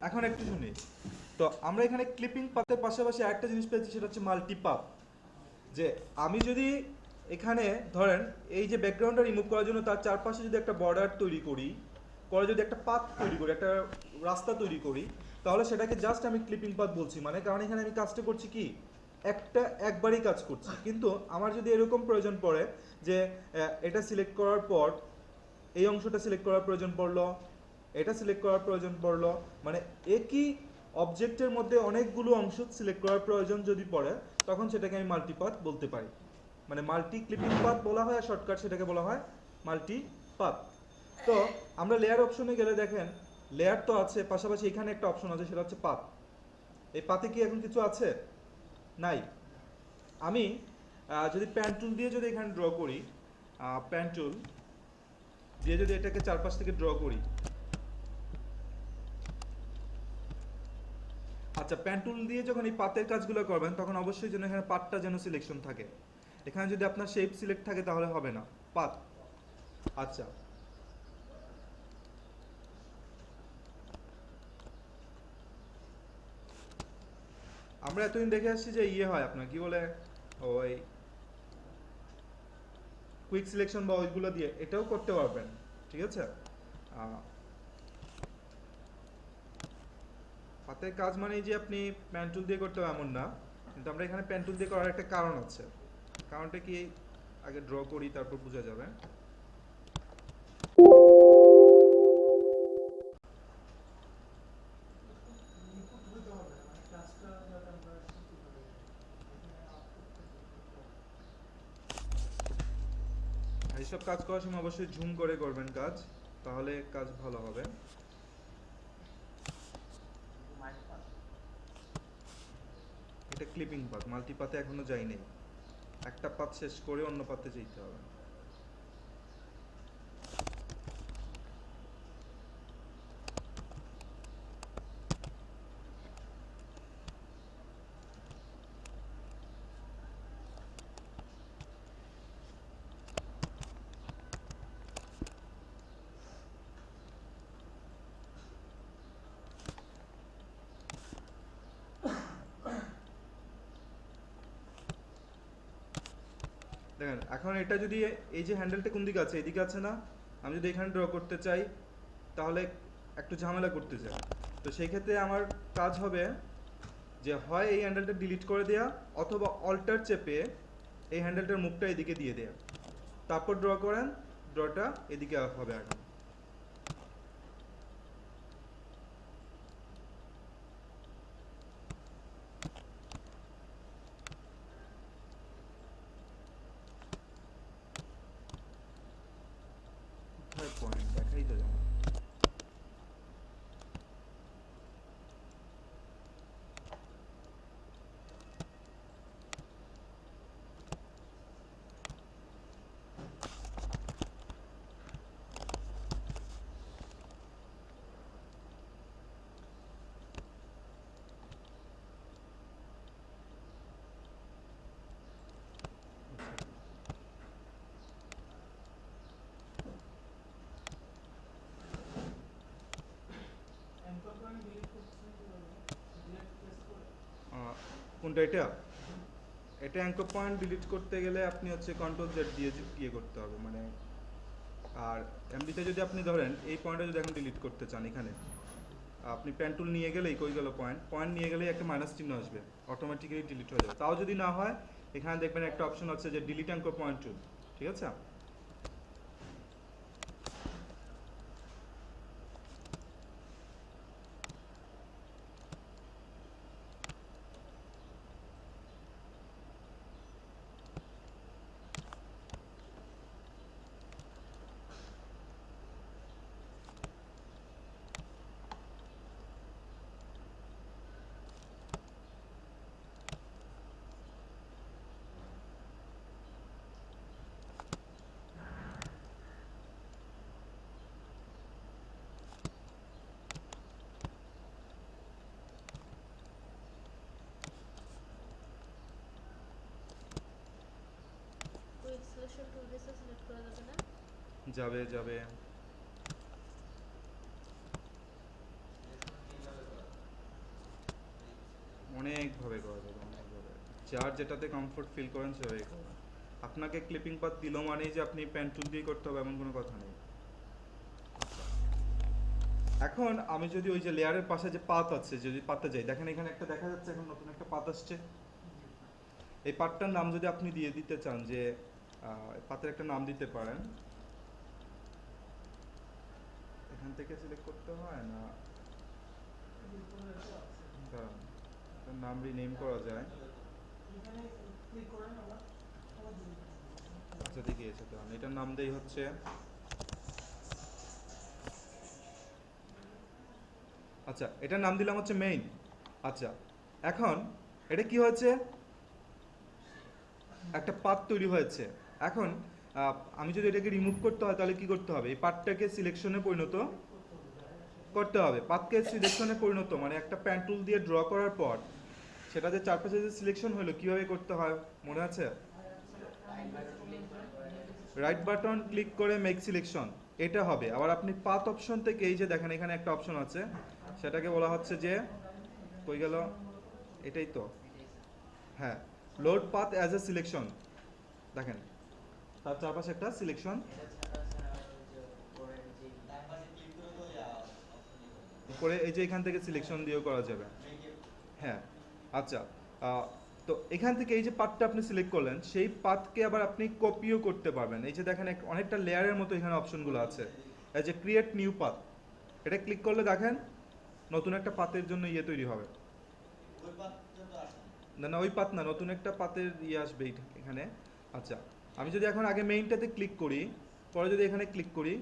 এখন একটু শুনি। তো আমরা এখানে ক্লিপিং পাতের পাশাপাশি একটা জিনিস পেয়েছি, সেটা হচ্ছে মাল্টিপাপ যে আমি যদি এখানে ধরেন এই যে ব্যাকগ্রাউন্ডটা রিমুভ করার জন্য তার চারপাশে যদি একটা বর্ডার তৈরি করি করে যদি একটা পাথ তৈরি করি, একটা রাস্তা তৈরি করি, তাহলে সেটাকে জাস্ট আমি ক্লিপিং পাথ বলছি। মানে কারণ এখানে আমি কাজটা করছি কি? একটা, একবারই কাজ করছি। কিন্তু আমার যদি এরকম প্রয়োজন পড়ে যে এটা সিলেক্ট করার পর, এই অংশটা সিলেক্ট করার প্রয়োজন পড়ল এটা সিলেক্ট করার প্রয়োজন পড়ল। মানে একই অবজেক্টের মধ্যে অনেকগুলো অংশ সিলেক্ট করার প্রয়োজন যদি পড়ে, তখন সেটাকে আমি মাল্টিপাথ বলতে পারি। মানে মাল্টি ক্লিপিং পাথ বলা হয় আর শর্টকাট সেটাকে বলা হয় মাল্টি পাথ তো আমরা লেয়ার অপশনে গেলে দেখেন লেয়ার তো আছে, পাশাপাশি এখানে একটা অপশন আছে, সেটা হচ্ছে পাথ এই পাতে কি এখন কিছু আছে? নাই। আমি যদি প্যান্টুল দিয়ে যদি এখানে ড্র করি প্যান্টুল দিয়ে যদি এটাকে চারপাশ থেকে ড্র করি আচ্ছা প্যান্টুল দিয়ে যখন এই পাতের কাজগুলো করবেন, তখন অবশ্যই যেন এখানে পাতটা যেন সিলেকশন থাকে। এখানে যদি আপনার শেপ সিলেক্ট থাকে, তাহলে হবে না। পাত। আচ্ছা। আমরা এতদিন দেখে আসছি যে ইয়ে হয় আপনার, কি বলে? ওই কুইক সিলেকশন বা ওইগুলো দিয়ে এটাও করতে পারবেন, ঠিক আছে? হাতের কাজ মানে যে আপনি প্যান্টুল দিয়ে করতে হবে এমন না, কিন্তু আমরা এখানে প্যান্টুল দিয়ে করার একটা কারণ আছে। কারণটা কি? আগে ড্র করি, তারপর বোঝা যাবে। এইসব কাজ করার সময় অবশ্যই ঝুম করে করবেন কাজ, তাহলে কাজ ভালো হবে এটা ক্লিপিং পাত মাল্টিপাতে এখনও যাই নাই একটা পাত শেষ করে অন্য পাতে যেতে হবে। দেখেন এখন এটা যদি এই যে হ্যান্ডেলটা কোন দিকে আছে? এদিকে আছে না? আমি যদি এখানে ড্র করতে চাই, তাহলে একটু ঝামেলা করতে চাই তো সেই ক্ষেত্রে আমার কাজ হবে যে হয় এই হ্যান্ডেলটা ডিলিট করে দেওয়া অথবা অল্টার চেপে এই হ্যান্ডেলটার মুখটা এদিকে দিয়ে দেওয়া তারপর ড্র করেন ড্রটা এদিকে হবে এখন কোথায় পয়েন্ট দেখাই তো যাবে না। আহ, কোনটা এটা? এটা অ্যাঙ্কর পয়েন্ট ডিলিট করতে গেলে আপনি হচ্ছে কন্ট্রোল জেড দিয়ে ইয়ে করতে হবে মানে আর এমডিতে যদি আপনি ধরেন, এই পয়েন্টটা যদি এখন ডিলিট করতে চান এখানে, আপনি প্যান্টুল নিয়ে গেলেই কই গেল পয়েন্ট পয়েন্ট নিয়ে গেলেই একটা মাইনাস চিহ্ন আসবে অটোমেটিক্যালি ডিলিট হয়ে যাবে। তাও যদি না হয়, এখানে দেখবেন একটা অপশন আছে যে ডিলিট অ্যাঙ্কর পয়েন্ট টুল ঠিক আছে? যাবে যাবে অনেকভাবে করা যাবে, অনেকভাবে। যার যেটাতে কমফোর্ট ফিল করেন সেভাবেই করবেন আপনাকে ক্লিপিং পাত দিল মানেই যে আপনি প্যান্ট টুল দিয়ে করতে হবে, এমন কোনো কথা নেই। এখন আমি যদি ওই যে লেয়ারের পাশে যে পাত আছে, যদি পাতে যাই, দেখেন এখানে একটা দেখা যাচ্ছে, এখন নতুন একটা পাত আসছে। এই পাতটার নাম যদি আপনি দিয়ে দিতে চান যে পাতের একটা নাম দিতে পারেন। এখান থেকে সিলেক্ট করতে হয় না? নাম রিনেম করা যায়। আচ্ছা দেখিয়েছে তো এটার নাম দেই হচ্ছে আচ্ছা এটার নাম দিলাম হচ্ছে মেইন আচ্ছা এখন এটা কি হয়েছে? একটা পাত তৈরি হয়েছে। এখন আমি যদি এটাকে রিমুভ করতে হয়, তাহলে কি করতে হবে? এই পাতটাকে সিলেকশনে পরিণত করতে হবে। পাতকে সিলেকশনে পরিণত মানে একটা প্যান্টুল দিয়ে ড্র করার পর, সেটা যে চারপাশে যে সিলেকশন হলো, কীভাবে করতে হয়, মনে আছে? রাইট বাটন ক্লিক করে মেক সিলেকশন এটা হবে। আবার আপনি পাথ অপশন থেকে এই যে দেখেন, এখানে একটা অপশন আছে। সেটাকে বলা হচ্ছে যে, কই গেল? এটাই তো। হ্যাঁ load path as a selection দেখেন তার চারপাশে একটা সিলেকশন করে এই যে এখান থেকে সিলেকশন দিয়েও করা যাবে। হ্যাঁ আচ্ছা তো এখান থেকে এই যে পাতটা আপনি সিলেক্ট করলেন, সেই পাতকে আবার আপনি কপিও করতে পারবেন। এই যে দেখেন অনেকটা লেয়ারের মতো এখানে অপশনগুলো আছে। এই যে ক্রিয়েট নিউ পাত এটা ক্লিক করলে দেখেন, নতুন একটা পাতের জন্য ইয়ে তৈরি হবে। না না, ওই পাত না, নতুন একটা পাতের ইয়ে আসবে এখানে। আচ্ছা আমি যদি এখন আগে মেইনটাতে ক্লিক করি, পরে যদি এখানে ক্লিক করি,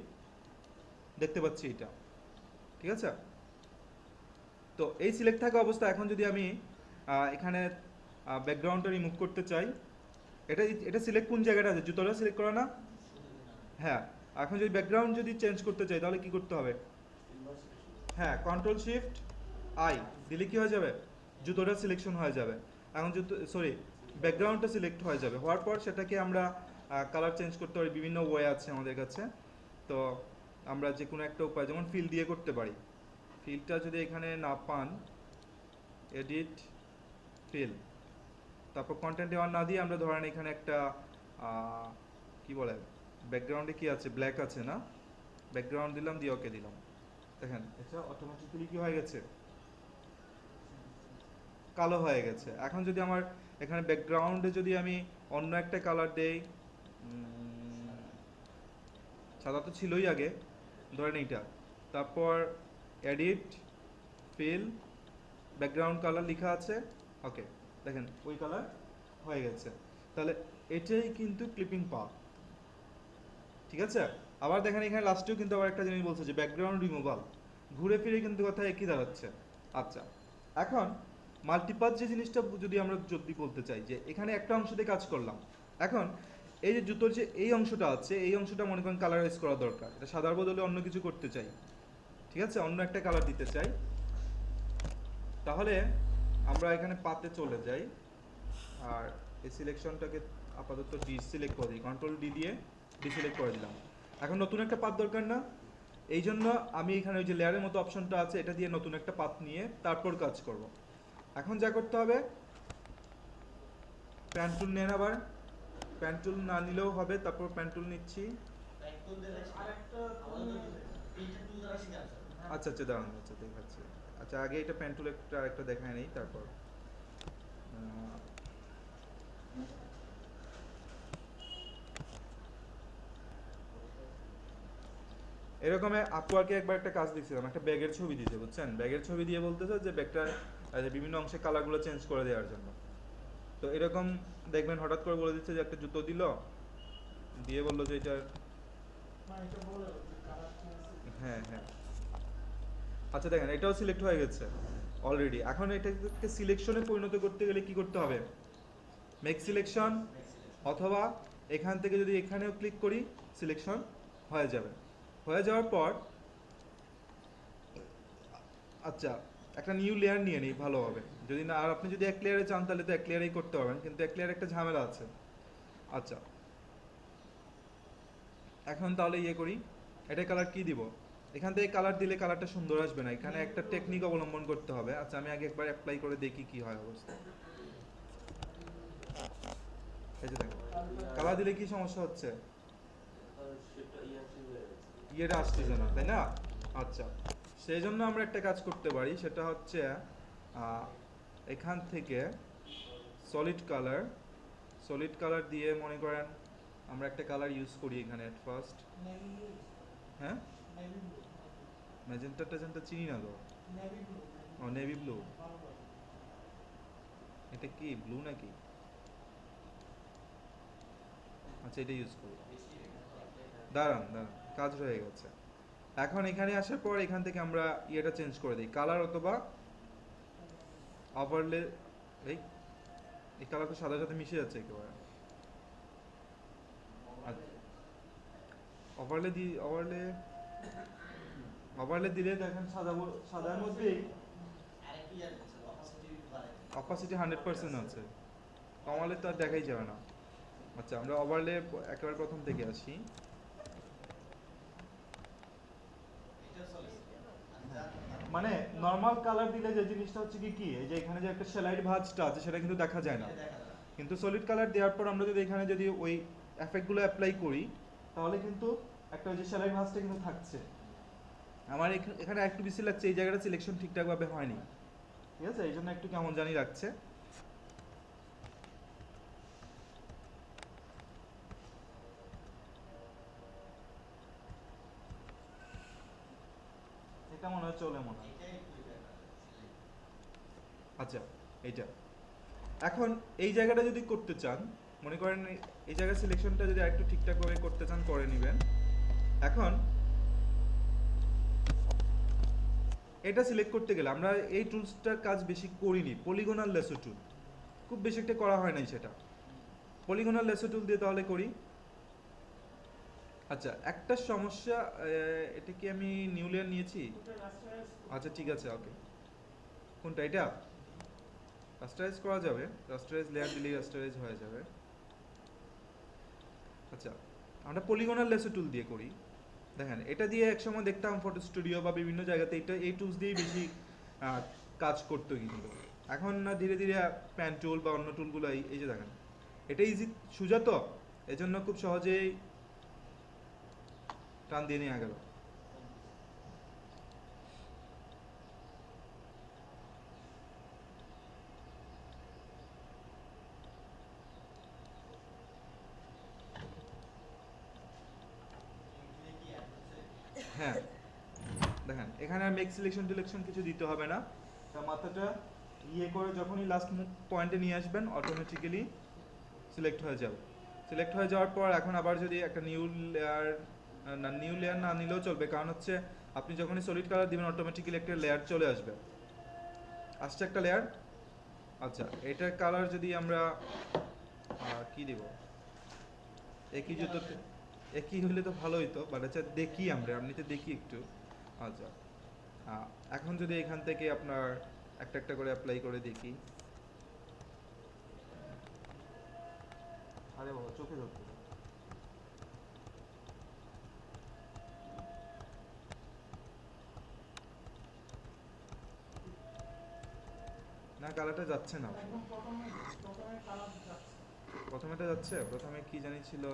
দেখতে পাচ্ছি এটা। ঠিক আছে? তো এই সিলেক্ট থাকা অবস্থা এখন যদি আমি এখানে ব্যাকগ্রাউন্ডটা রিমুভ করতে চাই, এটা এটা সিলেক্ট কোন জায়গাটা আছে? জুতোটা সিলেক্ট করা না? হ্যাঁ। এখন যদি ব্যাকগ্রাউন্ড যদি চেঞ্জ করতে চাই, তাহলে কি করতে হবে? হ্যাঁ কন্ট্রোল শিফট আই দিলে কি হয়ে যাবে? জুতোটা সিলেকশন হয়ে যাবে। এখন জুতো সরি ব্যাকগ্রাউন্ডটা সিলেক্ট হয়ে যাবে। হওয়ার পর সেটাকে আমরা কালার চেঞ্জ করতে পারি, বিভিন্ন ওয়ে আছে আমাদের কাছে। তো আমরা যে কোনো একটা উপায়, যেমন ফিল দিয়ে করতে পারি। ফিলটা যদি এখানে না পান এডিট ফিল তারপর কন্টেন্ট দেওয়ার না দিয়ে আমরা ধরেন এখানে একটা কি বলে ব্যাকগ্রাউন্ডে কি আছে? ব্ল্যাক আছে না? ব্যাকগ্রাউন্ড দিলাম, দিয়ে ওকে দিলাম। দেখেন, এটা অটোমেটিক্যালি কি হয়ে গেছে? কালো হয়ে গেছে। এখন যদি আমার এখানে ব্যাকগ্রাউন্ডে যদি আমি অন্য একটা কালার দেই সাদা তো ছিলই আগে ধরেন এইটা তারপর এডিট ফিল ব্যাকগ্রাউন্ড কালার লেখা আছে। ওকে দেখেন, ওই কালার হয়ে গেছে। তাহলে এটাই কিন্তু ক্লিপিং পা ঠিক আছে? আবার দেখেন, এখানে লাস্টেও কিন্তু আবার একটা জিনিস বলছে যে ব্যাকগ্রাউন্ড রিমুভাল ঘুরে ফিরে কিন্তু কথা একই দাঁড়াচ্ছে। আচ্ছা এখন মাল্টিপাথ যে জিনিসটা যদি আমরা যদি বলতে চাই যে এখানে একটা অংশ দিয়ে কাজ করলাম, এখন এই যে জুতোর যে এই অংশটা আছে, এই অংশটা মনে করেন কালারাইজ করা দরকার। এটা সাদার বদলে অন্য কিছু করতে চাই। ঠিক আছে? অন্য একটা কালার দিতে চাই। তাহলে আমরা এখানে পাতে চলে যাই। আর এই সিলেকশনটাকে আপাতত ডি সিলেক্ট করে দিই। কন্ট্রোল ডি দিয়ে ডিসিলেক্ট করে দিলাম। এখন নতুন একটা পাত দরকার না। এই জন্য আমি এখানে ওই যে লেয়ারের মতো অপশনটা আছে, এটা দিয়ে নতুন একটা পাত নিয়ে তারপর কাজ করব। এখন যা করতে হবে, প্যান্টুল নেন আবার। প্যান্টুল না নিলেও হবে, তারপর প্যান্টুল নিচ্ছি। আচ্ছা আচ্ছা দাঁড়ান আচ্ছা দেখাচ্ছি। আচ্ছা আগে এটা প্যান্টুল একটা একটা দেখায় নেই, তারপর। এরকম আপুয়াকে একবার একটা কাজ দিয়েছিলাম একটা ব্যাগের ছবি দিতে বুঝছেন? ব্যাগের ছবি দিয়ে বলতেছে যে ব্যাগটার বিভিন্ন অংশে কালারগুলো চেঞ্জ করে দেওয়ার জন্য। তো এরকম দেখবেন হঠাৎ করে বলে দিচ্ছে যে একটা জুতো দিল দিয়ে বলল যে এটার হ্যাঁ হ্যাঁ। আচ্ছা দেখেন এটাও সিলেক্ট হয়ে গেছে অলরেডি এখন এটাকে সিলেকশনে পরিণত করতে গেলে কি করতে হবে? মেক সিলেকশন অথবা এখান থেকে যদি এখানেও ক্লিক করি সিলেকশন হয়ে যাবে। হয়ে যাওয়ার পর আচ্ছা একটা নিউ লেয়ার নিয়ে নিই, ভালো হবে। যদি না, আর আপনি যদি এক লেয়ারে চান, তাহলে তো এক লেয়ারেই করতে পারবেন, কিন্তু এক লেয়ারে একটা ঝামেলা আছে। আচ্ছা এখন তাহলে ইয়ে করি, এটা কালার কি দিব? এখান থেকে কালার দিলে কালারটা সুন্দর আসবে না, এখানে একটা টেকনিক অবলম্বন করতে হবে। আচ্ছা আমি আগে একবার অ্যাপ্লাই করে দেখি কি হয় অবস্থা। এই যে কালার দিলে কি সমস্যা হচ্ছে? ইয়েটা আসতেছে না, তাই না? আচ্ছা সেই জন্য আমরা একটা কাজ করতে পারি, সেটা হচ্ছে এখান থেকে সলিড কালার সলিড কালার দিয়ে মনে করেন আমরা একটা কালার ইউজ করি এখানে এট ফার্স্ট হ্যাঁ? ম্যাজেন্টা ট্যাজেন্টা চিনি না তো ও নেভি ব্লু এটা কি ব্লু নাকি? আচ্ছা এটা ইউজ করি। দাঁড়ান দাঁড়ান। কাজ হয়ে গেছে। এখন এখানে আসার পর এখান থেকে আমরা ইয়েটা চেঞ্জ করে দিই। কালার অথবা ওভারলে এই এই কালার তো সাদার সাথে মিশে যাচ্ছে একেবারে। ওভারলে দি ওভারলে ওভারলে দিলে দেখেন সাদা সাদার মধ্যেই অপাসিটি হান্ড্রেড পার্সেন্ট আছে। কমালে তো আর দেখাই যাবে না। আচ্ছা আমরা ওভারলে একেবারে প্রথম থেকে আসি। মানে নর্মাল কালার দিলে যে জিনিসটা হচ্ছে কি কি? এই যে এখানে যে একটা সেলাইট ভাঁজটা আছে সেটা কিন্তু দেখা যায় না। কিন্তু সলিড কালার দেওয়ার পর আমরা যদি এখানে যদি ওই এফেক্টগুলো অ্যাপ্লাই করি তাহলে কিন্তু একটা ওই যে সেলাই ভাঁজটা কিন্তু থাকছে। আমার এখ- এখানে একটু বেশি লাগছে এই জায়গাটা সিলেকশন ঠিকঠাকভাবে হয়নি। ঠিক আছে? এই জন্য একটু কেমন জানি লাগছে এটা মনে হয় চলে মনে হয়। আচ্ছা এইটা। এখন এই জায়গাটা যদি করতে চান, মনে করেন এই- সিলেকশনটা যদি একটু করতে চান, করে নেবেন। এখন, এটা সিলেক্ট করতে গেলে আমরা এই টুলসটার কাজ বেশি করিনি। পলিগোনাল লেসো টুল খুব বেশি একটা করা হয় নাই সেটা। পলিগোনাল লেসো টুল দিয়ে তাহলে করি। আচ্ছা একটা সমস্যা এটা কি আমি নিউ লেয়ার নিয়েছি? আচ্ছা ঠিক আছে ওকে কোনটা, এটা? রাস্টারাইজ করা যাবে। রাস্টারাইজ লেয়ার দিলেই রাস্টারাইজ হয়ে যাবে। আচ্ছা আমরা পলিগোনাল লেসো টুল দিয়ে করি। দেখেন, এটা দিয়ে একসময় দেখতাম ফটো স্টুডিও বা বিভিন্ন জায়গাতে এটা, এই টুলস দিয়েই বেশি কাজ করতো কিন্তু। এখন না, ধীরে ধীরে প্যান টুল বা অন্য টুলগুলো এই যে দেখেন, এটা ইজি সোজা তো। এই জন্য খুব সহজেই টান দিয়ে নিয়ে গেল। হ্যাঁ দেখেন, এখানে আর মেক সিলেকশন টিলেকশন কিছু দিতে হবে না। তা মাথাটা ইয়ে করে যখনই লাস্ট পয়েন্টে নিয়ে আসবেন অটোমেটিক্যালি সিলেক্ট হয়ে যাবে। সিলেক্ট হয়ে যাওয়ার পর এখন আবার যদি একটা নিউ লেয়ার না নিউ লেয়ার না নিলেও চলবে। কারণ হচ্ছে আপনি যখনই সলিড কালার দিবেন অটোমেটিক্যালি একটা লেয়ার চলে আসবে। আসছে একটা লেয়ার আচ্ছা এটার কালার যদি আমরা কি দিব? একই জুতো একই হলে তো ভালো হইতো বাট আচ্ছা দেখি আমরা, এমনিতে দেখি একটু। আচ্ছা এখন যদি এখান থেকে আপনার একটা একটা করে অ্যাপ্লাই করে দেখি। আরে বাবা, চোখে ধরতে না, কালারটা যাচ্ছে না। প্রথমেটা যাচ্ছে? প্রথমে কি জানি ছিল।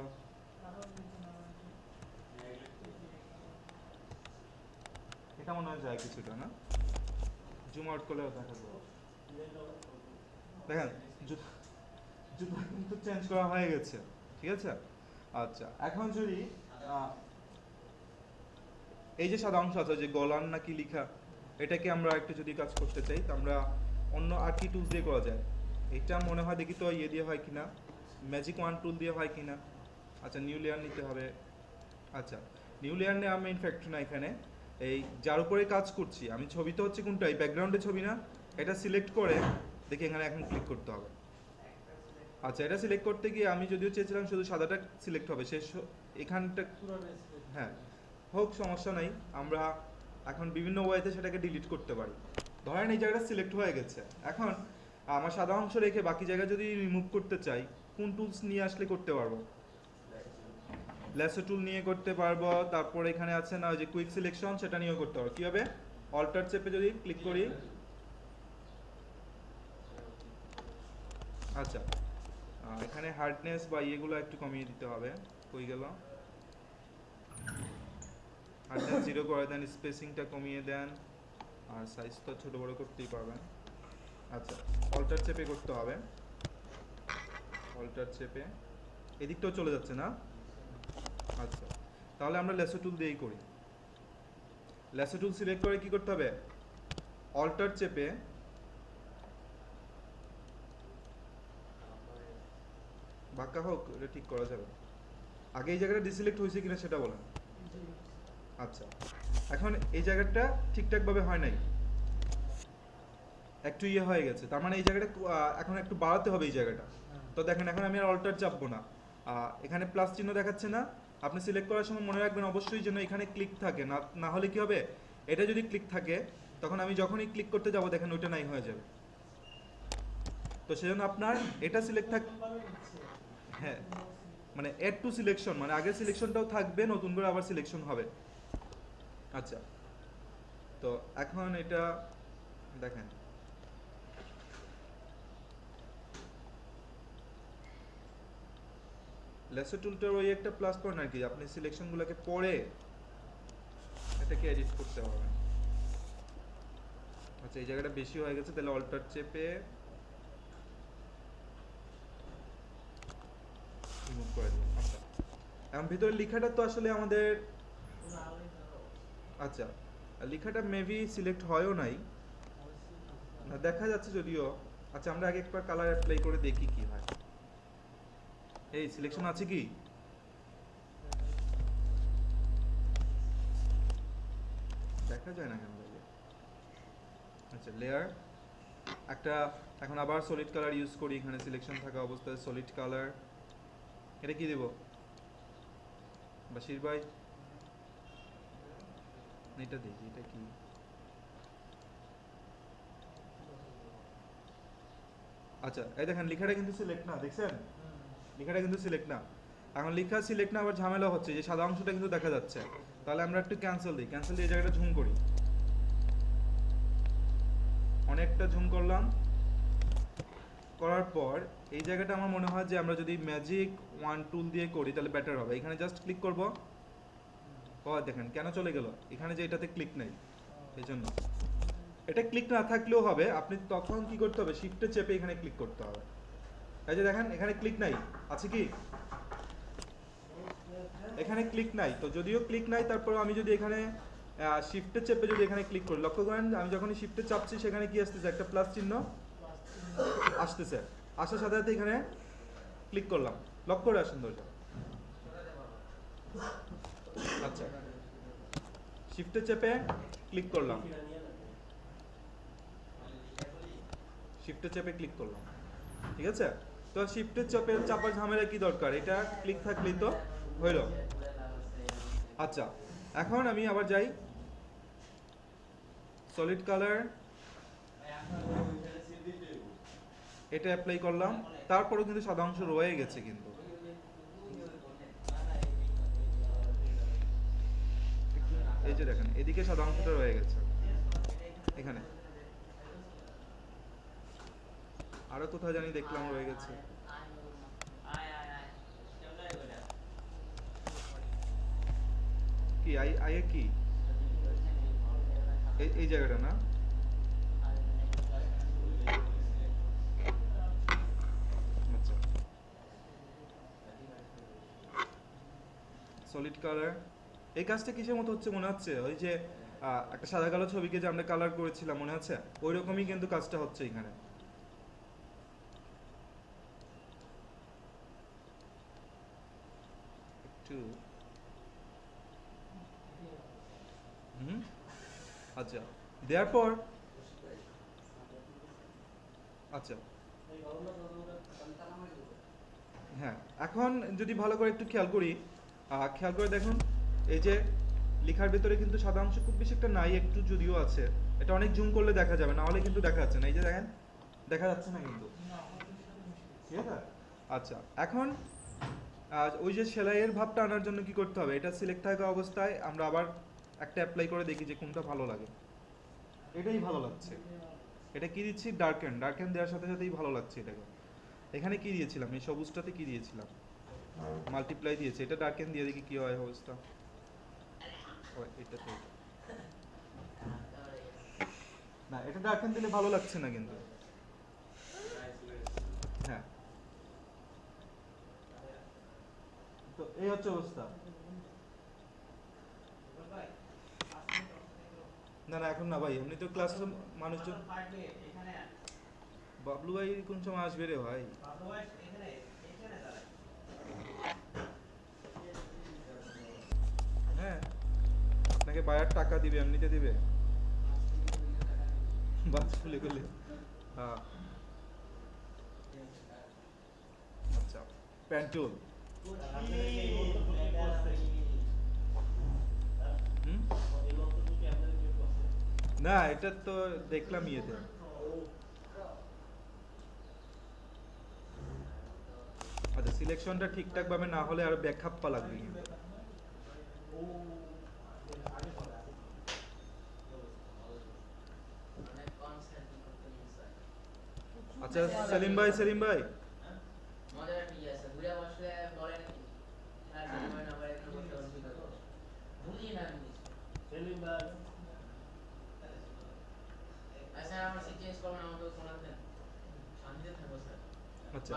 এটা মনে হয় যায় কিছুটা, না? জুম আউট করলেও দেখা যাবে দেখেন, জুতো কিন্তু চেঞ্জ করা হয়ে গেছে, ঠিক আছে? আচ্ছা এখন যদি এই যে সাদা অংশ আছে, যে গলান নাকি লিখা, এটাকে আমরা একটু যদি কাজ করতে চাই, তো আমরা অন্য আর কি টুলস দিয়ে করা যায়? এটা মনে হয় দেখি তো ইয়ে দিয়ে হয় কিনা? ম্যাজিক ওয়ান টুল দিয়ে হয় কিনা? আচ্ছা নিউ লেয়ার নিতে হবে। আচ্ছা নিউ লেয়ার নিয়ে আমি ইনফ্যাক্ট না এখানে। এই যার উপরে কাজ করছি, আমি ছবি তো হচ্ছে কোনটা এই ব্যাকগ্রাউন্ডে ছবি না? এটা সিলেক্ট করে দেখি এখানে এখন ক্লিক করতে হবে। আচ্ছা এটা সিলেক্ট করতে গিয়ে আমি যদিও চেয়েছিলাম শুধু সাদাটা সিলেক্ট হবে, শেষ এখানটা হ্যাঁ হোক, সমস্যা নাই। আমরা এখন বিভিন্ন ওয়েতে সেটাকে ডিলিট করতে পারি। ধরেন এই জায়গাটা সিলেক্ট হয়ে গেছে। এখন আমার সাদা অংশ রেখে বাকি জায়গা যদি রিমুভ করতে চাই, কোন টুলস নিয়ে আসলে করতে পারব? ল্যাসো টুল নিয়ে করতে পারব, তারপর এখানে আছে না, ওই যে কুইক সিলেকশন সেটা নিয়েও করতে পারব। কি হবে অল্টার চেপে যদি ক্লিক করি। আচ্ছা এখানে হার্ডনেস বা ইয়েগুলো একটু কমিয়ে দিতে হবে কই গেল। হার্ডনেস জিরো করে দেন স্পেসিংটা কমিয়ে দেন। আর সাইজ তো ছোট বড় করতেই পারবেন। আচ্ছা অল্টার চেপে করতে হবে। অল্টার চেপে এদিকটাও চলে যাচ্ছে না? আচ্ছা তাহলে আমরা লেসো টুল দিয়েই করি। লেসো টুল সিলেক্ট করে কি করতে হবে? অল্টার চেপে বাঁকা হোক, এটা ঠিক করা যাবে। আগে এই জায়গাটা ডিসিলেক্ট হয়েছে কিনা সেটা বলেন। আচ্ছা। এখন এই জায়গাটা ঠিকঠাকভাবে হয় নাই। একটু ইয়ে হয়ে গেছে। তার মানে এই জায়গাটা এখন একটু বাড়াতে হবে এই জায়গাটা। তো দেখেন, এখন আমি আর অল্টার চাপবো না। এখানে প্লাস চিহ্ন দেখাচ্ছে না। আপনি সিলেক্ট করার সময় মনে রাখবেন অবশ্যই যেন এখানে ক্লিক থাকে। না না হলে কি হবে? এটা যদি ক্লিক থাকে, তখন আমি যখনই ক্লিক করতে যাব, দেখেন ওইটা নাই হয়ে যাবে। তো সেজন্য আপনার এটা সিলেক্ট থাক হ্যাঁ। মানে এড টু সিলেকশন মানে আগের সিলেকশনটাও থাকবে, নতুন করে আবার সিলেকশন হবে। আচ্ছা। তো এখন এটা দেখেন। লেসো টুলটার ওই একটা প্লাস পয়েন্ট আর কি, আপনি সিলেকশনগুলোকে পরে এটাকে এডিট করতে হবে। আচ্ছা এই জায়গাটা বেশি হয়ে গেছে, তাহলে অল্টার চেপে রিমুভ করে দিলাম। আচ্ছা। এখন ভিতরে লেখাটা তো আসলে আমাদের আচ্ছা লেখাটা মেবি সিলেক্ট হয়ও নাই। না, দেখা যাচ্ছে যদিও। আচ্ছা আমরা আগে একবার কালার অ্যাপ্লাই করে দেখি কি হয়। এই সিলেকশন আছে কি? দেখা যায় না কেন আচ্ছা লেয়ার একটা, এখন আবার সলিড কালার ইউজ করি, এখানে সিলেকশন থাকা অবস্থায় সলিড কালার এটা কি দেব? বাশির ভাই এটা দেখি, এটা কি? আচ্ছা এই দেখেন, লেখাটা কিন্তু সিলেক্ট না, দেখছেন? লেখাটা কিন্তু সিলেক্ট না। এখন লেখা সিলেক্ট না, আবার ঝামেলা হচ্ছে, যে সাদা অংশটা কিন্তু দেখা যাচ্ছে। তাহলে আমরা একটু ক্যান্সেল দিই ক্যান্সেল দিয়ে জায়গাটা ঝুম করি। অনেকটা ঝুম করলাম। করার পর, এই জায়গাটা আমার মনে হয় যে আমরা যদি ম্যাজিক ওয়ান টুল দিয়ে করি, তাহলে বেটার হবে। এখানে জাস্ট ক্লিক করব। দেখেন, কেন চলে গেল? এখানে যে এটাতে ক্লিক নেই, এই জন্য। এটা ক্লিক না থাকলেও হবে, আপনি তখন কি করতে হবে? শিফটে চেপে এখানে ক্লিক করতে হবে। এই যে দেখেন, এখানে ক্লিক নাই। আছে কি? এখানে ক্লিক নাই। তো যদিও ক্লিক নাই, তারপর আমি যদি এখানে শিফটে চেপে যদি এখানে ক্লিক করি, লক্ষ্য করেন, আমি যখনই শিফটে চাপছি, সেখানে কি আসতেছে? একটা প্লাস চিহ্ন আসতেছে। আসার সাথে সাথে এখানে ক্লিক করলাম। লক করে আসুন দরজা আচ্ছা। শিফটে চেপে ক্লিক করলাম। শিফটে চেপে ক্লিক করলাম। ঠিক আছে? তো শিফটে চেপে চাপার ঝামেলা কি দরকার? এটা ক্লিক থাকলেই তো হইল। আচ্ছা এখন আমি আবার যাই। সলিড কালার এটা অ্যাপ্লাই করলাম। তারপরেও কিন্তু সাদা অংশ রয়ে গেছে কিন্তু। যে দেখেন, এদিকে সাদা অংশটা রয়ে গেছে। এখানে। আরও কোথাও জানি দেখলাম রয়ে গেছে। কি, আই আই কি? এই জায়গাটা না? আচ্ছা। সলিড কালার এই কাজটা কিসের মতো হচ্ছে মনে হচ্ছে? ওই যে একটা সাদা কালো ছবিকে যে আমরা কালার করেছিলাম মনে আছে ওই রকমই কিন্তু কাজটা হচ্ছে এখানে। একটু আচ্ছা দেওয়ার পর? আচ্ছা। হ্যাঁ এখন যদি ভালো করে একটু খেয়াল করি খেয়াল করে দেখুন। এই যে লেখার ভিতরে কিন্তু সাদা অংশ খুব বেশি একটা নাই, একটু যদিও আছে। এটা অনেক জুম করলে দেখা যাবে, না হলে কিন্তু দেখা যাচ্ছে না। এই যে দেখেন, দেখা যাচ্ছে না কিন্তু। ঠিক আছে? আচ্ছা এখন ওই যে সেলাইয়ের ভাবটা আনার জন্য কি করতে হবে? এটা সিলেক্ট থাকা অবস্থায় আমরা আবার একটা অ্যাপ্লাই করে দেখি যে কোনটা ভালো লাগে। এটাই ভালো লাগছে। এটা কি দিচ্ছি? ডার্কেন ডার্কেন দেওয়ার সাথে সাথেই ভালো লাগছে এটাকে। এখানে কি দিয়েছিলাম? এই সবুজটাতে কি দিয়েছিলাম? মাল্টিপ্লাই দিয়েছে। এটা ডার্কেন দিয়ে দেখি কি হয় অবস্থা। না, এটা ডার্কেন দিলে ভালো লাগছে না কিন্তু। হ্যাঁ। তো এই হচ্ছে অবস্থা। না না, এখন না ভাই এমনি তো ক্লাসে মানুষজন বাবলু ভাই কোন সময় আসবে রে ভাই? আপনাকে বায়ার টাকা দিবে, এমনিতে দিবে? বাস খুলে হ্যাঁ। আচ্ছা প্যান্টুল না, এটা তো দেখলাম ইয়েতে। আচ্ছা সিলেকশনটা ঠিকঠাক ভাবে না হলে আর ব্যাকআপা লাগবে কিন্তু। আচ্ছা সেলিম ভাই সেলিম ভাই মজার কি আছে ঘুরে বসলে বলে নাকি হ্যাঁ সেলিমের নাম্বার একটু বসে অসুবিধা করো বুঝি না আমি সেলিম ভাই আচ্ছা আমার সিট চেঞ্জ করবেন শোনাতে দেন শান্তিতে থাকব স্যার আচ্ছা।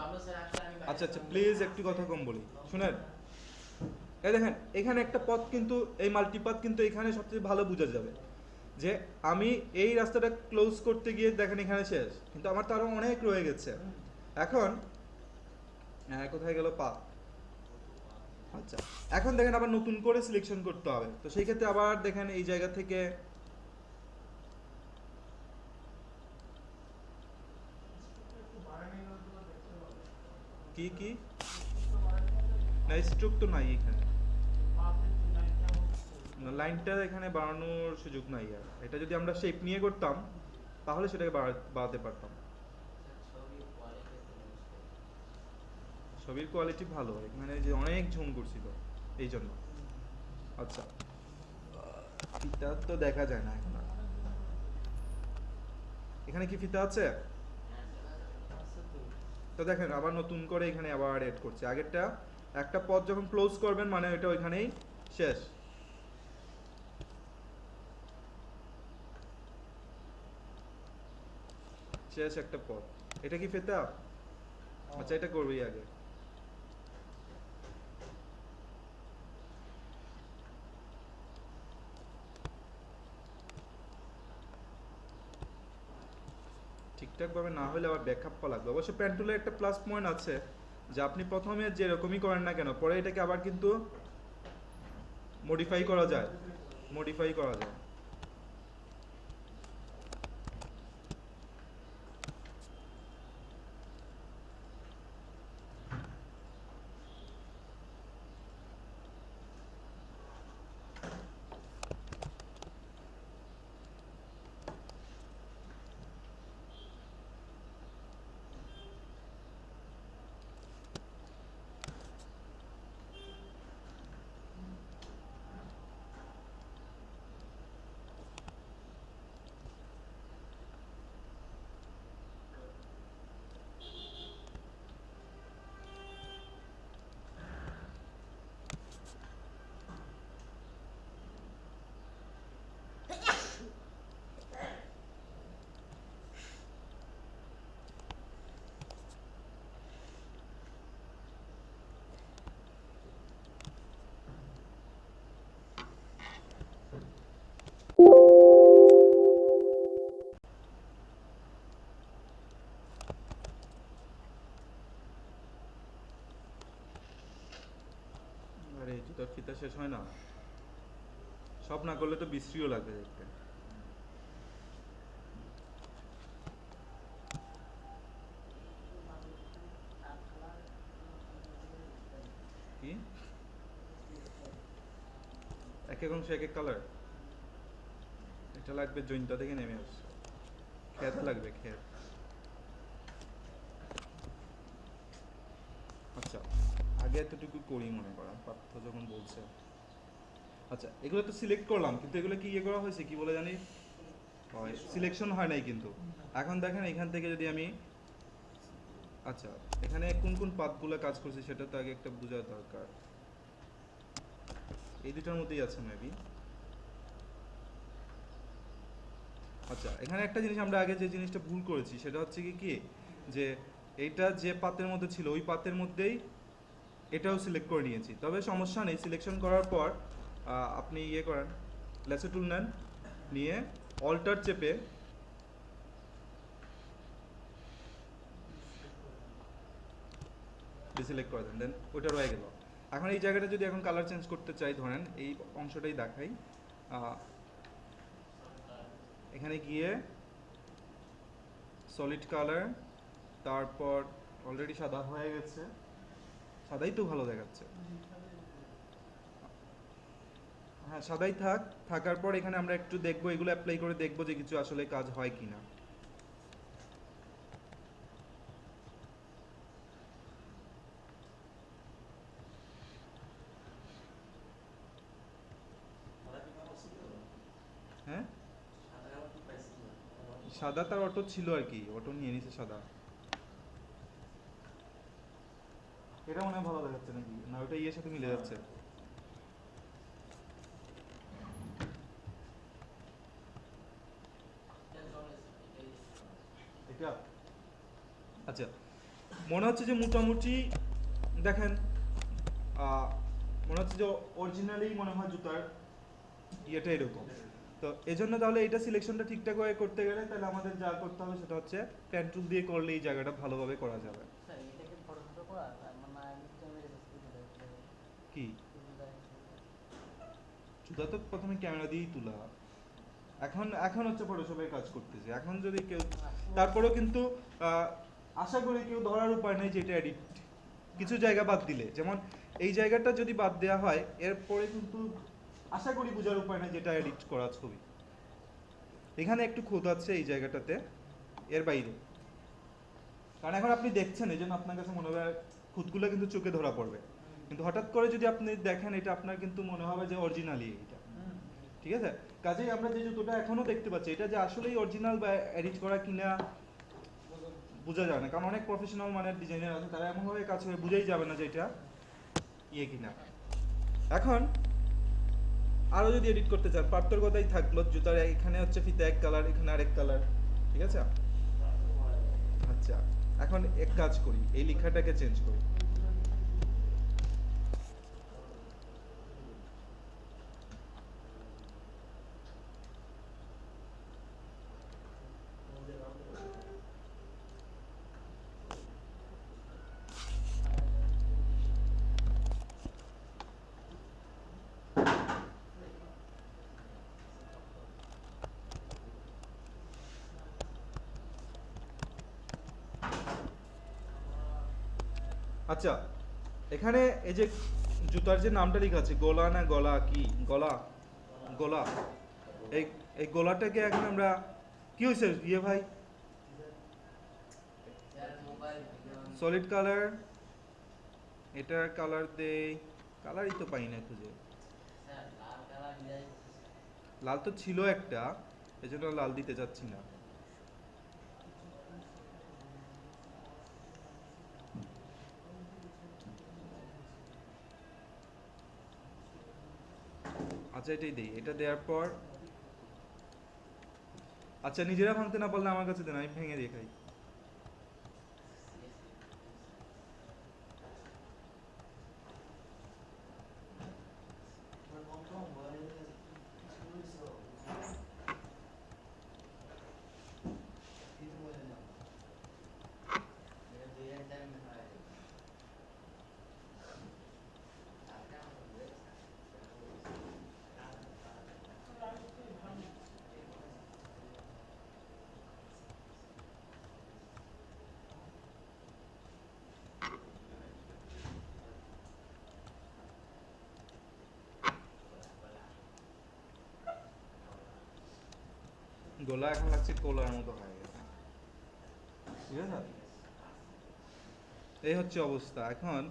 আচ্ছা আচ্ছা প্লিজ একটু কথা কম বলি। শুনেন। এই দেখেন, এখানে একটা পথ কিন্তু, এই মাল্টিপাথ কিন্তু এখানে সবচেয়ে ভালো বোঝা যাবে। যে আমি এই রাস্তাটা ক্লোজ করতে গিয়ে দেখেন এখানে শেষ। কিন্তু আমার তো আরও অনেক রয়ে গেছে। এখন হ্যাঁ, কোথায় গেল পা? আচ্ছা এখন দেখেন আবার নতুন করে সিলেকশন করতে হবে। তো সেই ক্ষেত্রে আবার দেখেন এই জায়গা থেকে কি কি? না স্ট্রোক তো নাই এখানে। লাইনটা এখানে বাড়ানোর সুযোগ নাই আর। এটা যদি আমরা শেপ নিয়ে করতাম, তাহলে সেটাকে বাড়া- বাড়াতে পারতাম। ছবির কোয়ালিটি ভালো, এখানে যে অনেক ঝুম করছিল, এই জন্য। আচ্ছা ফিতা তো দেখা যায় না এখন। এখানে কি ফিতা আছে? তো দেখেন, আবার নতুন করে এখানে আবার এড করছে। আগেরটা একটা পথ যখন ক্লোজ করবেন মানে ওইটা ওইখানেই শেষ। শেষ একটা পথ। এটা কি ফেতা? আচ্ছা এটা করবেই আগে। ঠিকঠাক ভাবে না হলে আবার ব্যাকআপ করা লাগবে। অবশ্য প্যান্টুলের একটা প্লাস পয়েন্ট আছে যে আপনি প্রথমে যেরকমই করেন না কেন পরে এটাকে আবার কিন্তু মডিফাই করা যায়। মডিফাই করা যায়। আরে জুতার শেষ হয় না? সব না করলে তো বিশ্রীও লাগবে দেখতে। এক এক এক এক কালার এটা লাগবে জৈনটা থেকে নেমে আসছে। খেত লাগবে খেত আচ্ছা আগে এতটুকু করি মনে করেন, পার্থ যখন বলছে। আচ্ছা এগুলো তো সিলেক্ট করলাম, কিন্তু এগুলো কি ইয়ে করা হয়েছে কি বলে জানি? সিলেকশন হয় নাই কিন্তু। এখন দেখেন এখান থেকে যদি আমি আচ্ছা এখানে কোন কোন পাতগুলো কাজ করছে সেটা তো আগে একটা বোঝা দরকার। এই দুটার মধ্যেই আছে মেবি আচ্ছা এখানে একটা জিনিস আমরা আগে যে জিনিসটা ভুল করেছি, সেটা হচ্ছে কি কি? যে এইটা যে পাতের মধ্যে ছিল, ওই পাতের মধ্যেই এটাও সিলেক্ট করে নিয়েছি। তবে সমস্যা নেই সিলেকশন করার পর আপনি ইয়ে করেন লেসে টুল নেন, নিয়ে অল্টার চেপে ডিসিলেক্ট করে দেন দেন ওইটা রয়ে গেল। এখন এই জায়গাটা যদি এখন কালার চেঞ্জ করতে চাই, ধরেন এই অংশটাই দেখাই এখানে গিয়ে সলিড কালার তারপর অলরেডি সাদা হয়ে গেছে। সাদাই তো ভালো দেখাচ্ছে। হ্যাঁ সাদাই থাক, থাকার পর এখানে আমরা একটু দেখব, এগুলো অ্যাপ্লাই করে দেখব যে কিছু আসলে কাজ হয় কিনা। হ্যাঁ? সাদা তার অটো ছিল আর কি অটো নিয়ে নিছে সাদা। এটা মনে হয় ভালো দেখাচ্ছে নাকি? না ওটা ইয়ের সাথে মিলে যাচ্ছে। আচ্ছা। মনে হচ্ছে যে মোটামুটি, দেখেন মনে হচ্ছে যে অরিজিনালি মনে হয় জুতার ইয়েটা এরকম। তো এই জন্য তাহলে এটা সিলেকশনটা ঠিকঠাক করে করতে গেলে তাহলে আমাদের যা করতে হবে সেটা হচ্ছে পেন টুল দিয়ে করলে এই জায়গাটা ভালোভাবে করা যাবে স্যার এটাকে ফটো ফটো করা আর মানে আমি ক্যামেরা দিচ্ছি কি? জুতা তো প্রথমে ক্যামেরা দিয়েই তোলা। এখন এখন হচ্ছে ফটোশপের কাজ করতেছে। এখন যদি কেউ তারপরেও কিন্তু আশা করি কেউ ধরার উপায় নেই যে এটা এডিট কিছু জায়গা বাদ দিলে। যেমন এই জায়গাটা যদি বাদ দেওয়া হয়, এরপরে কিন্তু আশা করি বোঝার উপায় নেই যেটা এডিট করা ছবি। এখানে একটু খোদ আছে এই জায়গাটাতে, এর বাইরে। কারণ এখন আপনি দেখছেন এই জন্য আপনার কাছে মনে হবে খুদগুলো কিন্তু চোখে ধরা পড়বে। কিন্তু হঠাৎ করে যদি আপনি দেখেন, এটা আপনার কিন্তু মনে হবে যে অরিজিনালি এটা। ঠিক আছে? কাজেই আমরা যে জুতোটা এখনও দেখতে পাচ্ছি, এটা যে আসলেই অরিজিনাল বা এডিট করা কিনা বোঝা যায় না। কারণ অনেক প্রফেশনাল মানের ডিজাইনার আছে, তারা এমনভাবে কাজ করে, বুঝেই যাবে না যে এটা ইয়ে কিনা। এখন আরও যদি এডিট করতে চান পার্থর কথাই থাকল জুতার এখানে হচ্ছে ফিতে এক কালার এখানে আরেক কালার ঠিক আছে? আচ্ছা এখন এক কাজ করি, এই লেখাটাকে চেঞ্জ করি। আচ্ছা এখানে এই যে জুতার যে নামটা লেখা আছে, গলা না গলা, কি? গলা? গলা। এই এই গলাটাকে এখন আমরা, কি হয়েছে ইয়ে ভাই? সলিড কালার এটার কালার দেই। কালারই তো পাই না খুঁজে লাল তো ছিল একটা, এজন্য লাল দিতে চাচ্ছি না। এটাই দেই, এটা দেওয়ার পর আচ্ছা নিজেরা ভাঙতে না পারলে আমার কাছে দেন, আমি ভেঙে দিয়ে খাই। গলা এখন লাগছে কোলার মতো হয়ে গেছে। ঠিক এই হচ্ছে অবস্থা। এখন